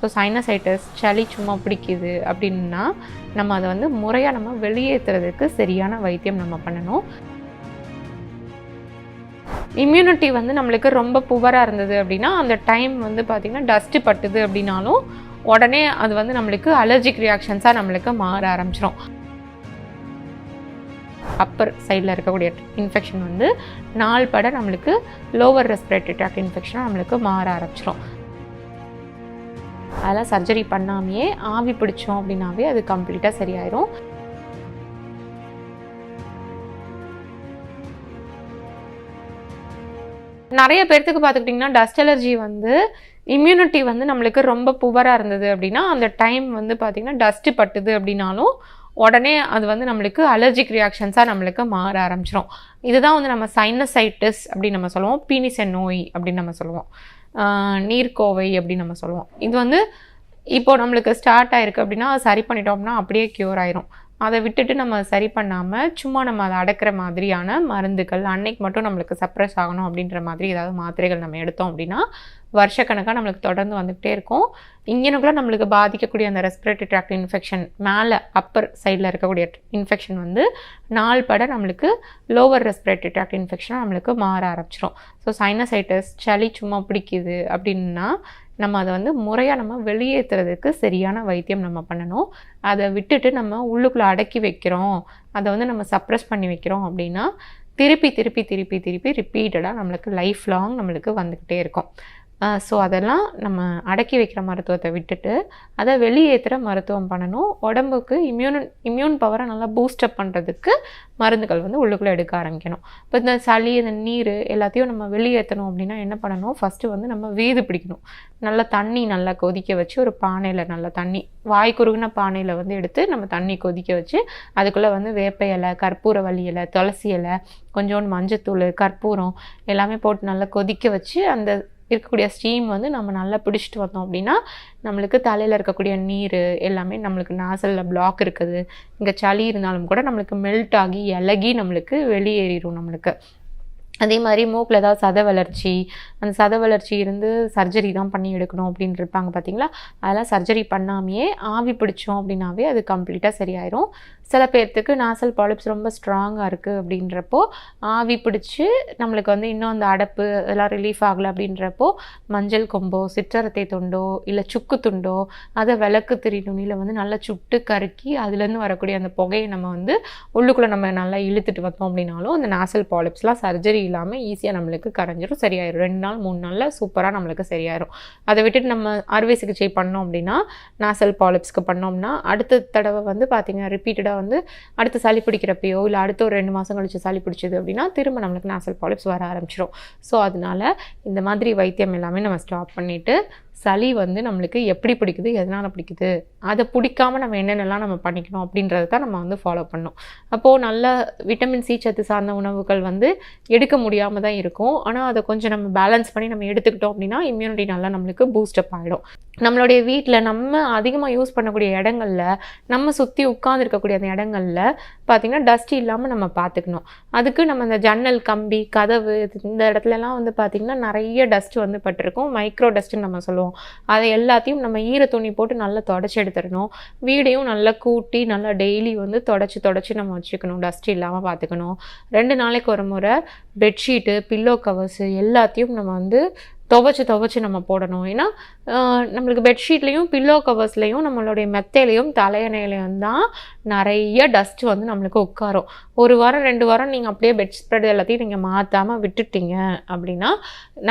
So sinusitis சளி சும்மா பிடிக்குது அப்படின்னா நம்ம அதை வந்து முறையாக நம்ம வெளியேற்றுறதுக்கு சரியான வைத்தியம் நம்ம பண்ணணும். இம்யூனிட்டி வந்து நம்மளுக்கு ரொம்ப புவராக இருந்தது அப்படின்னா அந்த டைம் வந்து பார்த்திங்கன்னா டஸ்ட்டு பட்டுது அப்படின்னாலும் உடனே அது வந்து நம்மளுக்கு அலர்ஜிக் ரியாக்ஷன்ஸாக நம்மளுக்கு மாற ஆரம்பிச்சிடும் அப்பர் சைடில் இருக்கக்கூடிய இன்ஃபெக்ஷன் வந்து நாள் பட நம்மளுக்கு லோவர் ரெஸ்பிரேட்டரி ட்ராக் இன்ஃபெக்ஷனாக நம்மளுக்கு மாற ஆரம்பிச்சிடும் அதெல்லாம் சர்ஜரி பண்ணாமையே ஆவி பிடிச்சோம் அப்படின்னாவே அது கம்ப்ளீட்டாக சரியாயிரும். நிறைய பேர்த்துக்கு பார்த்துக்கிட்டிங்கன்னா டஸ்ட் அலர்ஜி வந்து இம்யூனிட்டி வந்து நம்மளுக்கு ரொம்ப புவராக இருந்தது அப்படின்னா அந்த டைம் வந்து பார்த்திங்கன்னா டஸ்ட்டு பட்டுது அப்படின்னாலும் உடனே அது வந்து நம்மளுக்கு அலர்ஜிக் ரியாக்ஷன்ஸாக நம்மளுக்கு மாற ஆரம்பிச்சிடும் இதுதான் வந்து நம்ம சைனசைட்டிஸ் அப்படின்னு நம்ம சொல்லுவோம். பீனிசன் நோய் அப்படின்னு நம்ம சொல்லுவோம். நீர்க்கோவை அப்படின்னு நம்ம சொல்லுவோம். இது வந்து இப்போ நம்மளுக்கு ஸ்டார்ட் ஆயிருக்கு அப்படின்னா சரி பண்ணிட்டோம்னா அப்படியே க்யூர் ஆயிரும். அதை விட்டுட்டு நம்ம சரி பண்ணாமல் சும்மா நம்ம அதை அடக்கிற மாதிரியான மருந்துகள் அன்னைக்கு மட்டும் நம்மளுக்கு சப்ரஸ் ஆகணும் அப்படின்ற மாதிரி ஏதாவது மாத்திரைகள் நம்ம எடுத்தோம் அப்படின்னா வருஷக்கணக்காக நம்மளுக்கு தொடர்ந்து வந்துக்கிட்டே இருக்கும். இங்கேனுக்குள்ள நம்மளுக்கு பாதிக்கக்கூடிய அந்த ரெஸ்பிரேட்டரி ட்ராக்ட் இன்ஃபெக்ஷன் மேலே அப்பர் சைடில் இருக்கக்கூடிய இன்ஃபெக்ஷன் வந்து நாள் பட நம்மளுக்கு லோவர் ரெஸ்பிரேட்டரி ட்ராக்ட் இன்ஃபெக்ஷனாக நம்மளுக்கு மாற ஆரம்பிச்சிடும் ஸோ சைனசைட்டிஸ் சளி சும்மா பிடிக்குது அப்படின்னா நம்ம அதை வந்து முறையாக நம்ம வெளியேற்றுறதுக்கு சரியான வைத்தியம் நம்ம பண்ணணும். அதை விட்டுட்டு நம்ம உள்ளுக்குள்ளே அடக்கி வைக்கிறோம். அதை வந்து நம்ம சப்ரஸ் பண்ணி வைக்கிறோம் அப்படின்னா திருப்பி திருப்பி திருப்பி திருப்பி ரிப்பீட்டடாக நம்மளுக்கு லைஃப் லாங் நம்மளுக்கு வந்துக்கிட்டே இருக்கும். ஸோ அதெல்லாம் நம்ம அடக்கி வைக்கிற மருத்துவத்தை விட்டுட்டு அதை வெளியேற்றுற மருத்துவம் பண்ணணும். உடம்புக்கு இம்யூன் இம்யூன் பவரை நல்லா பூஸ்டப் பண்ணுறதுக்கு மருந்துகள் வந்து உள்ளுக்குள்ளே எடுக்க ஆரம்பிக்கணும். இப்போ இந்த சளி இந்த நீர் எல்லாத்தையும் நம்ம வெளியேற்றணும் அப்படின்னா என்ன பண்ணணும்? ஃபஸ்ட்டு வந்து நம்ம வீது பிடிக்கணும். நல்லா தண்ணி நல்லா கொதிக்க வச்சு ஒரு பானையில் நல்லா தண்ணி வாய் குறுகின பானையில் வந்து எடுத்து நம்ம தண்ணி கொதிக்க வச்சு அதுக்குள்ளே வந்து வேப்ப இலை கற்பூரவள்ளி இலை துளசி இலை கொஞ்சோண்டு மஞ்சத்தூள் கற்பூரம் எல்லாமே போட்டு நல்லா கொதிக்க வச்சு அந்த இருக்கக்கூடிய ஸ்டீம் வந்து நம்ம நல்லா பிடிச்சிட்டு வந்தோம் அப்படின்னா நம்மளுக்கு தலையில் இருக்கக்கூடிய நீர் எல்லாமே நம்மளுக்கு நாசலில் பிளாக் இருக்குது. இங்கே சளி இருந்தாலும் கூட நம்மளுக்கு மெல்ட் ஆகி இலகி நம்மளுக்கு வெளியேறிடும் நம்மளுக்கு. அதே மாதிரி மூக்கில் ஏதாவது சத வளர்ச்சி அந்த சத வளர்ச்சி இருந்து சர்ஜரி தான் பண்ணி எடுக்கணும் அப்படின்னு இருப்பாங்க பார்த்தீங்களா அதெல்லாம் சர்ஜரி பண்ணாமையே ஆவி பிடிச்சோம் அப்படின்னாவே அது கம்ப்ளீட்டாக சரியாயிரும். சில பேர்த்துக்கு நாசல் பாலிப்ஸ் ரொம்ப ஸ்ட்ராங்காக இருக்குது அப்படின்றப்போ ஆவி பிடிச்சி நம்மளுக்கு வந்து இன்னும் அந்த அடப்பு அதெல்லாம் ரிலீஃப் ஆகலை அப்படின்றப்போ மஞ்சள் கொம்போ சிற்றரத்தை துண்டோ இல்லை சுக்கு துண்டோ அதை விளக்கு திரி துணியில் வந்து நல்லா சுட்டு கருக்கி அதுலேருந்து வரக்கூடிய அந்த புகையை நம்ம வந்து உள்ளுக்குள்ளே நம்ம நல்லா இழுத்துட்டு வந்தோம் அப்படின்னாலும் அந்த நாசல் பாலிப்ஸ்லாம் சர்ஜரி இல்லாமல் ஈஸியாக நம்மளுக்கு கரைஞ்சிரும் சரியாயிடும் ரெண்டு நாள் மூணு நாளில் சூப்பராக நம்மளுக்கு சரியாயிரும். அதை விட்டுட்டு நம்ம அறுவை சிகிச்சை பண்ணோம் அப்படின்னா நாசல் பாலிப்ஸ்க்கு பண்ணோம்னா அடுத்த தடவை வந்து பார்த்திங்கன்னா ரிப்பீட்டடாக வந்து அடுத்த சளி பிடிக்கிறப்பையோ இல்லை அடுத்த ஒரு ரெண்டு மாதம் கழிச்சு சளி பிடிச்சது அப்படின்னா திரும்ப நம்மளுக்கு நாசல் பாலிப்ஸ் வர ஆரம்பிச்சிடும் ஸோ அதனால இந்த மாதிரி வைத்தியம் எல்லாமே நம்ம ஸ்டாப் பண்ணிவிட்டு சளி வந்து நம்மளுக்கு எப்படி பிடிக்குது எதனால் பிடிக்குது அதை பிடிக்காம நம்ம என்னென்னலாம் நம்ம பண்ணிக்கணும் அப்படின்றத தான் நம்ம வந்து ஃபாலோ பண்ணணும். அப்போது நல்ல விட்டமின் சி சத்து சார்ந்த உணவுகள் வந்து எடுக்க முடியாமல் தான் இருக்கும். ஆனால் அதை கொஞ்சம் நம்ம பேலன்ஸ் பண்ணி நம்ம எடுத்துக்கிட்டோம் அப்படின்னா இம்யூனிட்டி நல்லா நம்மளுக்கு பூஸ்டப் ஆகிடும் நம்மளுடைய வீட்டில் நம்ம அதிகமாக யூஸ் பண்ணக்கூடிய இடங்கள்ல நம்ம சுற்றி உட்கார்ந்துருக்கக்கூடிய அந்த இடங்கள்ல பார்த்திங்கன்னா டஸ்ட் இல்லாமல் நம்ம பார்த்துக்கணும் அதுக்கு நம்ம இந்த ஜன்னல் கம்பி கதவு இந்த இடத்துலலாம் வந்து பார்த்திங்கன்னா நிறைய டஸ்ட் வந்து பட்டிருக்கும். மைக்ரோ டஸ்ட்டுன்னு நம்ம சொல்லுவோம். அதை எல்லாத்தையும் நம்ம ஈர துணி போட்டு நல்லா தொடச்சி எடுத்துடணும். வீடையும் நல்லா கூட்டி நல்லா டெய்லி வந்து தொடச்சி தொடச்சி நம்ம வச்சுக்கணும். டஸ்ட் இல்லாமல் பார்த்துக்கணும் ரெண்டு நாளைக்கு ஒரு முறை பெட்ஷீட்டு பில்லோ கவர்ஸு எல்லாத்தையும் நம்ம வந்து துவைச்சி துவைச்சி நம்ம போடணும். ஏன்னா நம்மளுக்கு பெட்ஷீட்லேயும் பில்லோ கவர்ஸ்லேயும் நம்மளுடைய மெத்தையிலையும் தலையணையிலையும் தான் நிறைய டஸ்ட் வந்து நம்மளுக்கு உட்காரும். ஒரு வாரம் ரெண்டு வாரம் நீங்கள் அப்படியே பெட் ஸ்ப்ரெட் எல்லாத்தையும் நீங்கள் மாற்றாமல் விட்டுட்டீங்க அப்படின்னா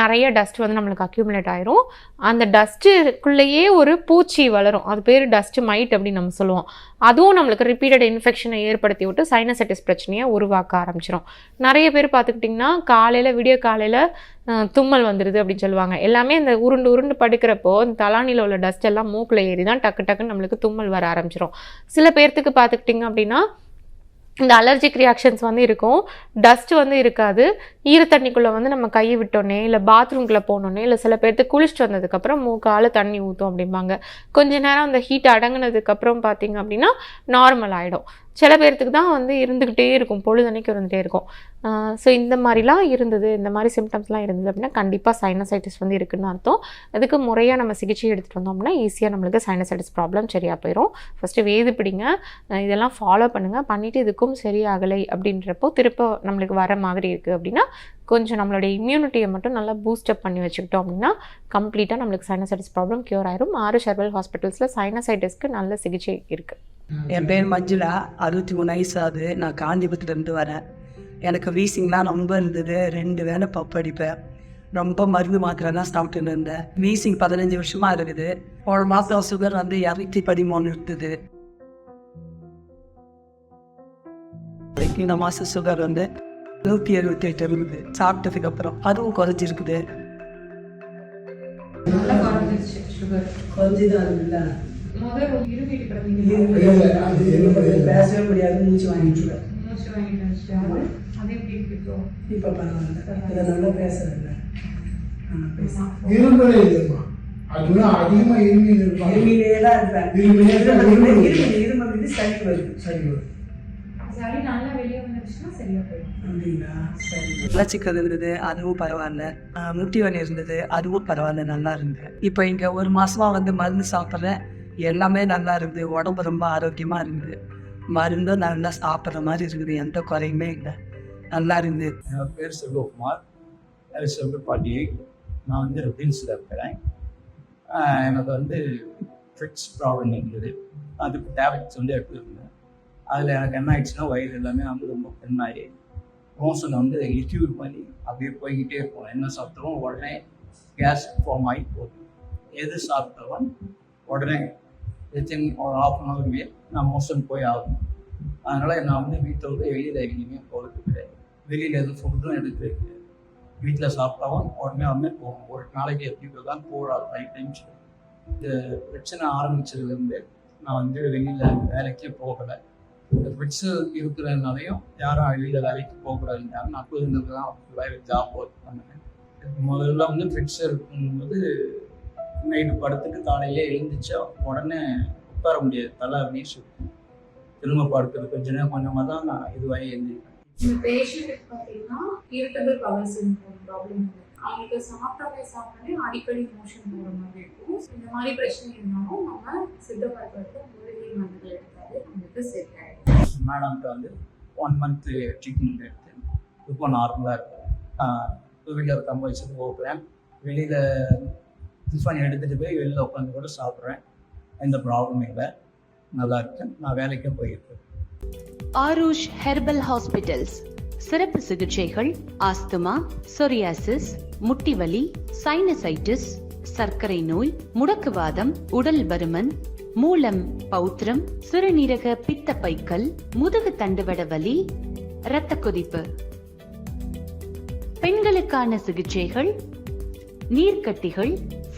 நிறைய டஸ்ட் வந்து நம்மளுக்கு அக்யூமுலேட் ஆயிரும். அந்த டஸ்ட்டுக்குள்ளேயே ஒரு பூச்சி வளரும். அது பேர் டஸ்ட் மைட் அப்படின்னு நம்ம சொல்லுவோம். அதுவும் நம்மளுக்கு ரிப்பீட்டட் இன்ஃபெக்ஷனை ஏற்படுத்தி விட்டு சைனசைட்டிஸ் பிரச்சனையை உருவாக்க ஆரம்பிச்சிடும் நிறைய பேர் பார்த்துக்கிட்டிங்கன்னா காலையில் விடிய காலையில் தும்மல் வந்துடுது அப்படின்னு சொல்லுவாங்க. எல்லாமே இந்த உருண்டு உருண்டு படுக்கிறப்போ இந்த தலானியில் உள்ள டஸ்ட் எல்லாம் மூக்கில் ஏறி தான் டக்கு டக்குன்னு நம்மளுக்கு தும்மல் வர ஆரம்பிச்சிடும் சில பேர்த்துக்கு பார்த்துக்கிட்டிங்க அப்படின்னா இந்த அலர்ஜிக் ரியாக்ஷன்ஸ் வந்து இருக்கும். டஸ்ட் வந்து இருக்காது. ஈரத்தண்ணிக்குள்ளே வந்து நம்ம கையை விட்டோன்னே இல்லை பாத்ரூம்குள்ளே போனோன்னே இல்லை சில பேர்த்து குளிச்சுட்டு வந்ததுக்கப்புறம் மூக்கால் தண்ணி ஊற்றும் அப்படிம்பாங்க. கொஞ்ச நேரம் அந்த ஹீட் அடங்குனதுக்கப்புறம் பார்த்திங்க அப்படின்னா நார்மல் ஆகிடும் சில பேர்த்துக்கு தான் வந்து இருந்துக்கிட்டே இருக்கும் பொழுதன்னைக்கு இருந்துகிட்டே இருக்கும். ஸோ இந்த மாதிரிலாம் இருந்தது இந்த மாதிரி சிம்டம்ஸ்லாம் இருந்தது அப்படின்னா கண்டிப்பாக சைனசைட்டிஸ் வந்து இருக்குதுன்னு அர்த்தம். அதுக்கு முறையாக நம்ம சிகிச்சை எடுத்துகிட்டு வந்தோம்னா ஈஸியாக நம்மளுக்கு சைனசைட்டிஸ் ப்ராப்ளம் சரியாக போயிடும் ஃபஸ்ட்டு வேது பிடிங்க இதெல்லாம் ஃபாலோ பண்ணுங்கள் பண்ணிவிட்டு இதுக்கும் சரியாகலை அப்படின்றப்போ திருப்ப நம்மளுக்கு வர மாதிரி இருக்குது அப்படின்னா கொஞ்சம் நம்மளுடைய இம்யூனிட்டியை மட்டும் நல்லா பூஸ்டப் பண்ணி வச்சுக்கிட்டோம் அப்படின்னா கம்ப்ளீட்டாக நம்மளுக்கு சைனசைட்டிஸ் ப்ராப்ளம் க்யூர் ஆயிரும். ஆறு ஷெர்வல் ஹாஸ்பிட்டல்ஸில் சைனசைட்டிஸ்க்கு நல்ல சிகிச்சை இருக்குது என் பேர் மஞ்சுளா. அறுபத்தி மூணு வயசு ஆகுது. நான் காஞ்சிபுரத்துலேருந்து வரேன். எனக்கு வீசிங்லாம் ரொம்ப இருந்தது. ரெண்டு வேளை பப்பு அடிப்பேன். ரொம்ப மருந்து மாத்திரை தான் சாப்பிட்டுன்னு இருந்தேன். வீசிங் பதினஞ்சு வருஷமாக இருக்குது. ஒரு மாதம் சுகர் வந்து இரநூத்தி பதிமூணு இருந்தது. இந்த மாதம் சுகர் வந்து நூற்றி எழுபத்தி எட்டு இருக்குது சாப்பிட்டதுக்கு அப்புறம் அதுவும் குறைஞ்சிருக்குது. குறைஞ்சிதான் இருக்குல்ல பேசவே முடியாது மூச்சு வாங்கிட்டு இப்போ. பரவாயில்ல. நல்லா இருமலே அதுதான் அதிகமா தான் இருப்பேன். இருமல் இது சளி வருது இருந்தது அதுவும் பரவாயில்ல. முட்டி வலி இருந்தது அதுவும் பரவாயில்ல நல்லா இருந்தது. இப்போ இங்கே ஒரு மாசமா வந்து மருந்து சாப்பிட்றேன். எல்லாமே நல்லா இருக்குது. உடம்பு ரொம்ப ஆரோக்கியமாக இருக்குது. மருந்தும் நல்லா சாப்பிட்ற மாதிரி இருக்குது. எந்த குறையுமே இல்லை. நல்லா இருந்தது என் பேர் செல்வகுமார். அது செல்வப்பாட்டி நான் வந்து ரிபீல்ஸில் இருக்கிறேன். எனக்கு வந்து ஃபிட்ஸ் ப்ராப்ளம் இருந்தது அதுக்கு டேப்லெட்ஸ் வந்து எடுத்துருந்தேன். அதில் எனக்கு என்ன ஆயிடுச்சுன்னா வயிறு எல்லாமே வந்து ரொம்ப பெண்ணாயி. மோஷன் வந்து லிக்யூட் பண்ணி அப்படியே போய்கிட்டே இருக்கும். என்ன சாப்பிட்டாலும் உடனே கேஸ் ஃபார்ம் ஆகி போகுது. எது சாப்பிட்டாலும் உடனே வித்தின் ஒரு ஆஃப் அன் ஹவர்லேயே நான் மோஷன் போய் ஆகணும். அதனால் நான் வந்து வீட்டை விட்டு வெளியில் எங்கேயுமே போகிறது கிடையாது. வெளியில் எதுவும் ஃபுட்டும் எடுக்கிறது கிடையாது. வீட்டில் சாப்பிட்டாவும் உடனே உடனே போகும் ஒரு நாளைக்கு எப்படி தான் போகிறாள் நைட் டைம்ஸ் இந்த பிரச்சனை ஆரம்பிச்சதுலேருந்து நான் வந்து வெளியில் வேலைக்கே போகலை. இந்த பிரச்சனை இருக்கிறதுனாலையும் யாரும் வெளியில் வேலைக்கு போகக்கூடாதுன்றாங்க. நான் புதுங்கிறது தான் வேலை ஜாப் ஒர்க் பண்ணேன். முதல்ல வந்து ஃபிட்ஸ் இருக்கும்போது நைட்டு படத்துக்கு காலையிலே எழுந்திரிச்சா உடனே உட்கார முடியாது. தலை சுற்றும் திரும்ப படுக்கிறது கொஞ்ச நேரம் கொஞ்சமாக தான் நான் இதுவாகி எழுந்திருப்பேன். இந்த பேஷண்ட்டுக்கு பார்த்தீங்கன்னா இரிட்டபிள் பவர் சிண்ட்ரோம் ப்ராப்ளம் இருக்கு. அவங்களுக்கு சாப்பிட்டாலே சாப்பிட்டாலே அடிக்கடி மோஷன் போகிற மாதிரி இருக்கும். இந்த மாதிரி பிரச்சனை இருந்தாலும் நம்ம சித்த மருத்துவத்தை மூலிகை மருந்துகள் எடுத்தாலே நம்மளுக்கு செட் ஆகிடும் மேடம்கிட்ட வந்து ஒன் மந்த்து ட்ரீட்மெண்ட் எடுத்து இப்போ நார்மலாக இருக்கும். டூ வீலர் கம்ப வச்சுட்டு போகிறேன் வெளியில் டிஃபன் எடுத்துகிட்டு போய் வெளியில் உட்காந்து கூட சாப்பிட்றேன். எந்த ப்ராப்ளமும் இல்லை. நல்லா இருக்கேன் நான் வேலைக்கும் போயிருக்கேன் ஆரூஷ் ஹெர்பல் ஹாஸ்பிட்டல்ஸ் சிறப்பு சிகிச்சைகள் ஆஸ்துமா சொரியாசிஸ் முட்டிவலி சைனசைட்டிஸ் சர்க்கரை நோய் முடக்குவாதம் உடல் பருமன் மூலம் பௌத்திரம் சிறுநீரக பித்த பைக்கல் முதுகு தண்டுவட வலி இரத்த கொதிப்பு. பெண்களுக்கான சிகிச்சைகள் நீர்க்கட்டிகள்